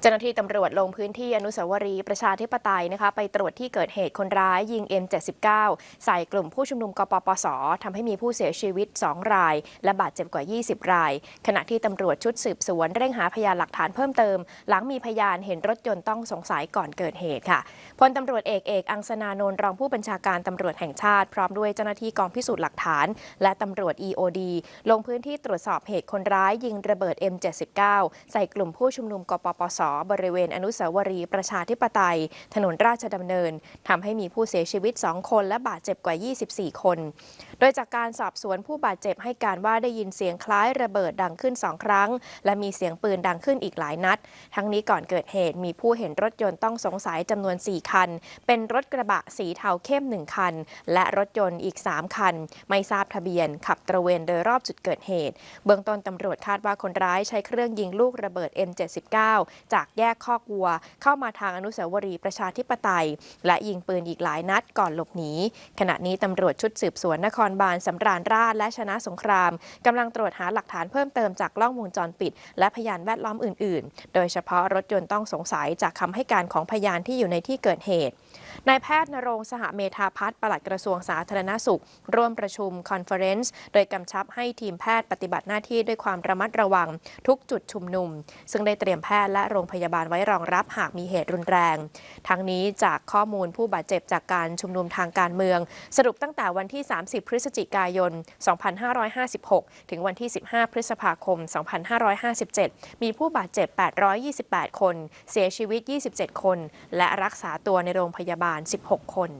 เจ้าหน้าที่ตำรวจลงพื้นที่อนุสาวรีย์ประชาธิปไตยนะคะไปตรวจที่เกิดเหตุคนร้ายยิง M79 ใส่กลุ่มผู้ชุมนุมกปปสทำให้มีผู้เสียชีวิต 2 ราย และบาดเจ็บกว่า 20 ราย ขณะที่ตำรวจชุดสืบสวนเร่งหาพยานหลักฐานเพิ่มเติม หลังมีพยานเห็นรถยนต์ต้องสงสัยก่อนเกิดเหตุค่ะพลตำรวจเอกเอกอังสนานนท์รองผู้บัญชาการตำรวจแห่งชาติ พร้อมด้วยเจ้าหน้าที่กองพิสูจน์หลักฐาน และตำรวจ EOD ลงพื้นที่ตรวจสอบเหตุคนร้ายยิงระเบิด M79 ใส่กลุ่มผู้ชุมนุมกปปสบริเวณอนุสาวรีย์ประชาธิปไตย ถนนราชดำเนินทำให้มีผู้เสียชีวิต 2 คนและบาดเจ็บกว่า 24 คน โดยจากการสอบสวนผู้บาดเจ็บให้การว่าได้ยินเสียงคล้ายระเบิดดังขึ้น 2 ครั้ง และมีเสียงปืนดังขึ้นอีกหลายนัด ทั้งนี้ก่อนเกิดเหตุมีผู้เห็นรถยนต์ต้องสงสัยจำนวน 4 คัน เป็นรถกระบะสีเทาเข้ม 1 คัน และรถยนต์อีก 3 คัน ไม่ทราบทะเบียน ขับตระเวนโดยรอบจุดเกิดเหตุ เบื้องต้นตำรวจคาดว่าคนร้ายใช้เครื่องยิงลูกระเบิด M79 จากากแยกคอกวัว เข้ามาทางอนุสาวรีย์ประชาธิปไตย และยิงปืนอีกหลายนัดก่อนหลบหนีขณะนี้ตำรวจชุดสืบสวนนครบาลสำราญราชและชนะสงครามกำลังตรวจหาหลักฐานเพิ่มเติมจากกล้องวงจรปิด และพยานแวดล้อมอื่น ๆ โดยเฉพาะรถยนต์ต้องสงสัยจากคำให้การของพยานที่อยู่ในที่เกิดเหตุ นายแพทย์นรงสหเมธาพัฒน์ปลัดกระทรวงสาธารณสุข ร่วมประชุมคอนเฟอเรนซ์โดยกำชับให้ทีมแพทย์ปฏิบัติหน้าที่ด้วยความระมัดระวังทุกจุดชุมนุม ซึ่งได้เตรียมแพทย์และโรงพยาบาลไว้รองรับหากมีเหตุรุนแรง ทั้งนี้จากข้อมูลผู้บาดเจ็บจากการชุมนุมทางการเมือง สรุปตั้งแต่วันที่ 30 พฤศจิกายน 2556 ถึงวันที่ 15 พฤษภาคม 2557 มีผู้บาดเจ็บ 828 คน เสียชีวิต 27 คน และรักษาตัวในโรงพยาบาลาล 16 คน